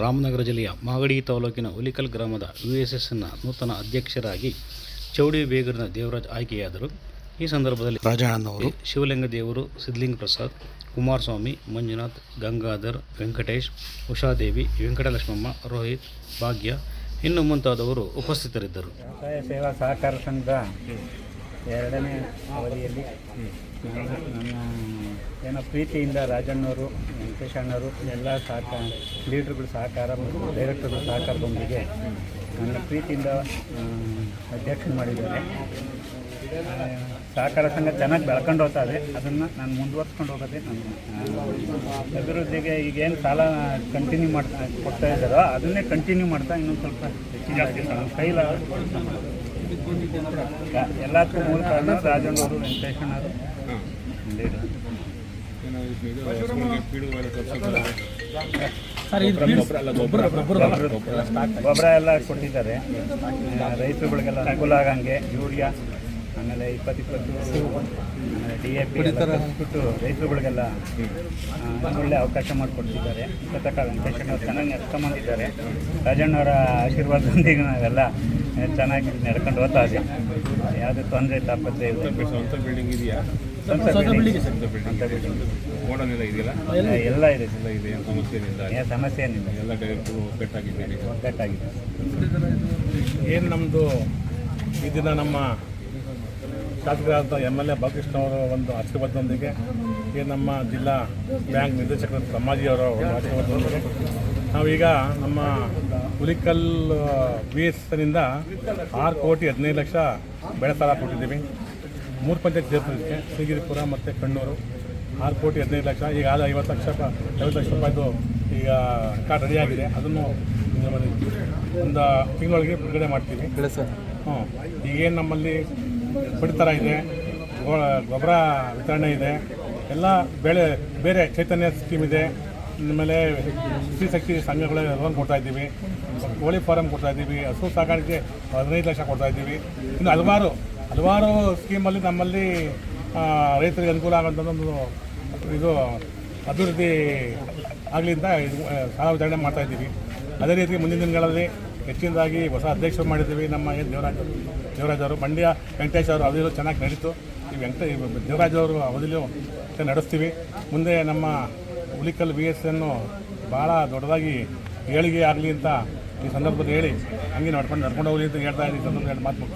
ರಾಮನಗರ ಜಿಲ್ಲೆಯ ಮಾಗಡಿ ತಾಲೂಕಿನ ಹುಲಿಕಲ್ ಗ್ರಾಮದ ಯು ಎಸ್ ಎಸ್ನ ನೂತನ ಅಧ್ಯಕ್ಷರಾಗಿ ಚೌಡಿ ಬೇಗರಿನ ದೇವರಾಜ್ ಆಯ್ಕೆಯಾದರು. ಈ ಸಂದರ್ಭದಲ್ಲಿ ರಾಜಣ್ಣನವರು ಶಿವಲಿಂಗ ದೇವರು ಸಿದ್ಧಲಿಂಗ ಪ್ರಸಾದ್ ಕುಮಾರಸ್ವಾಮಿ ಮಂಜುನಾಥ್ ಗಂಗಾಧರ್ ವೆಂಕಟೇಶ್ ಉಷಾದೇವಿ ವೆಂಕಟಲಕ್ಷ್ಮಮ್ಮ ರೋಹಿತ್ ಭಾಗ್ಯ ಇನ್ನು ಮುಂತಾದವರು ಉಪಸ್ಥಿತರಿದ್ದರು. ಸೇವಾ ಸಹಕಾರ ಸಂಘದ ಎರಡನೇ ಅವಧಿಯಲ್ಲಿ. ನಾನು ನನ್ನ ಏನೋ ಪ್ರೀತಿಯಿಂದ ರಾಜಣ್ಣವರು, ವೆಂಕಟೇಶ್ ಅಣ್ಣವರು ಎಲ್ಲ ಸಹಕಾರ, ಲೀಡ್ರುಗಳ ಸಹಕಾರ ಮತ್ತು ಡೈರೆಕ್ಟರ್ಗಳ ಸಹಕಾರದೊಂದಿಗೆ ನನ್ನ ಪ್ರೀತಿಯಿಂದ ಅಧ್ಯಕ್ಷ ಮಾಡಿದ್ದಾರೆ. ಸಹಕಾರ ಸಂಘ ಚೆನ್ನಾಗಿ ಬೆಳ್ಕೊಂಡು ಹೋಗ್ತಾ ಇದೆ. ಅದನ್ನು ನಾನು ಮುಂದುವರ್ಸ್ಕೊಂಡು ಹೋಗೋದೇ ನನ್ನ ಅಭಿವೃದ್ಧಿಗೆ ಈಗೇನು ಸಾಲ ಕಂಟಿನ್ಯೂ ಮಾಡ್ತಾ ಕೊಡ್ತಾ ಇದ್ದಾರೋ ಅದನ್ನೇ ಕಂಟಿನ್ಯೂ ಮಾಡ್ತಾ ಇನ್ನೊಂದು ಸ್ವಲ್ಪ ಹೆಚ್ಚಿನ ನನ್ನ ಕೈಲ ಎಲ್ಲದಕ್ಕೂ ಮೂಲ ಕಾರಣ ರಾಜಣ್ಣವರು ವೆಂಕಟೇಶಣ್ಣವರು ಗೊಬ್ಬರ ಎಲ್ಲ ಕೊಟ್ಟಿದ್ದಾರೆ. ರೈತರುಗಳಿಗೆಲ್ಲ ಅನುಕೂಲ ಆಗಂಗೆ ಯೂರಿಯಾ ಆಮೇಲೆ ಇಪ್ಪತ್ತು ಇಪ್ಪತ್ತು ಆಮೇಲೆ ಡಿ ಎ ಪಿ ಬಿಟ್ಟು ರೈತರುಗಳಿಗೆಲ್ಲ ಒಳ್ಳೆ ಅವಕಾಶ ಮಾಡಿಕೊಡ್ತಿದ್ದಾರೆ. ಇಪ್ಪತ್ತಕ್ಕ ವೆಂಕಟೇಶ್ವರ ಚೆನ್ನಾಗಿ ನಡ್ಕೊಂಬಂದಿದ್ದಾರೆ ರಾಜಣ್ಣವರ ಆಶೀರ್ವಾದದೊಂದಿಗೆ ನಾವೆಲ್ಲ ಚೆನ್ನಾಗಿ ನಡ್ಕೊಂಡು ಹೋಗ್ತಾ ಇದೆ ಯಾವುದೇ ತೊಂದರೆ ತಾಪತ್ರೆ ಸ್ವಂತ ಬಿಲ್ಡಿಂಗ್ ಇದೆಯಾ? ಸ್ವಂತ ಬಿಲ್ಡಿಂಗ್. ಎಲ್ಲ ಇದೆ. ಎಲ್ಲ ಇದೆ ಏನು ಸಮಸ್ಯೆ ಏನಿಲ್ಲ? ಸಮಸ್ಯೆ ಏನಿಲ್ಲ. ಎಲ್ಲ ಒಗ್ಗಟ್ಟಾಗಿದೆ ಏನು ನಮ್ಮದು ಈ ದಿನ ನಮ್ಮ ಶಾಸಕರಾದಂಥ ಎಂ ಎಲ್ ಎ ಬಾಲಕೃಷ್ಣ ಅವರ ಒಂದು ಆಶೀರ್ವಾದದೊಂದಿಗೆ ಈ ನಮ್ಮ ಜಿಲ್ಲಾ ಬ್ಯಾಂಕ್ ನಿರ್ದೇಶಕರ ಸಮಾಜಿಯವರ ಒಂದು ಆಶೀರ್ವಾದದೊಂದಿಗೆ ನಾವೀಗ ನಮ್ಮ ಹುಲಿಕಲ್ ಬಿ ಎಸ್ನಿಂದ ಆರು ಕೋಟಿ ಹದಿನೈದು ಲಕ್ಷ ಬೆಳೆ ಸಾಲ ಕೊಟ್ಟಿದ್ದೀವಿ. ಮೂರು ಪಂಚಾಯತ್ ಸೇರ್ತಿದ್ದಕ್ಕೆ ಶ್ರೀಗಿರಿಪುರ ಮತ್ತು ಕಣ್ಣೂರು. ಆರು ಕೋಟಿ ಹದಿನೈದು ಲಕ್ಷ ಈಗ ಆದ ಐವತ್ತು ಲಕ್ಷ ಐವತ್ತು ಲಕ್ಷ ರೂಪಾಯಿದು ಈಗ ಕಾರ್ಡ್ ರೆಡಿಯಾಗಿದೆ ಅದನ್ನು ಒಂದು ತಿಂಗಳೊಳಗೆ ಬಿಡುಗಡೆ ಮಾಡ್ತೀವಿ. ಹ್ಞೂ. ಈಗೇನು ನಮ್ಮಲ್ಲಿ ಪಡಿತರ ಇದೆ ಗೊಬ್ಬರ ವಿತರಣೆ ಇದೆ ಎಲ್ಲ ಬೆಳೆ ಬೇರೆ ಚೈತನ್ಯ ಸ್ಕೀಮ್ ಇದೆ. ಆಮೇಲೆ ಸ್ತ್ರೀ ಶಕ್ತಿ ಸಂಘಗಳಿಗೆ ಲೋನ್ ಕೊಡ್ತಾ ಇದ್ದೀವಿ. ಕೋಳಿ ಫಾರಮ್ ಕೊಡ್ತಾ ಇದ್ದೀವಿ. ಹಸು ಸಾಕಾಣಿಕೆ ಹದಿನೈದು ಲಕ್ಷ ಕೊಡ್ತಾ ಇದ್ದೀವಿ. ಇನ್ನು ಹಲವಾರು ಹಲವಾರು ಸ್ಕೀಮಲ್ಲಿ ನಮ್ಮಲ್ಲಿ ರೈತರಿಗೆ ಅನುಕೂಲ ಆಗೋಂಥ ಒಂದು ಇದು ಅಭಿವೃದ್ಧಿ ಆಗಲಿ ಅಂತ ಇದು ಸಾಲ ವಿತರಣೆ ಮಾಡ್ತಾ ಇದ್ದೀವಿ. ಅದೇ ರೀತಿ ಮುಂದಿನ ದಿನಗಳಲ್ಲಿ ಹೆಚ್ಚಿನದಾಗಿ ಹೊಸ ಅಧ್ಯಕ್ಷರು ಮಾಡಿದ್ದೀವಿ. ನಮ್ಮ ಏನು ದೇವರಾಜ್ ದೇವರಾಜ್ ಅವರು, ಮಂಡ್ಯ ವೆಂಕಟೇಶ್ ಅವರು ಅವಧಿಯಲ್ಲೂ ಚೆನ್ನಾಗಿ ನಡೀತು. ಈ ವೆಂಕಟ ದೇವರಾಜ್ ಅವರು ಅವಧಿಯಲ್ಲೂ ನಡೆಸ್ತೀವಿ. ಮುಂದೆ ನಮ್ಮ ಪಬ್ಲಿಕಲ್ ಬಿ ಎಸ್ ಅನ್ನು ಭಾಳ ದೊಡ್ಡದಾಗಿ ಏಳಿಗೆ ಆಗಲಿ ಅಂತ ಈ ಸಂದರ್ಭದಲ್ಲಿ ಹೇಳಿ, ಹಂಗೆ ನಡ್ಕೊಂಡು ನಡ್ಕೊಂಡು ಹೋಗಲಿ ಅಂತ ಹೇಳ್ತಾ ಇದ್ದೀನಿ ಸಂದರ್ಭದಲ್ಲಿ ಮಾತು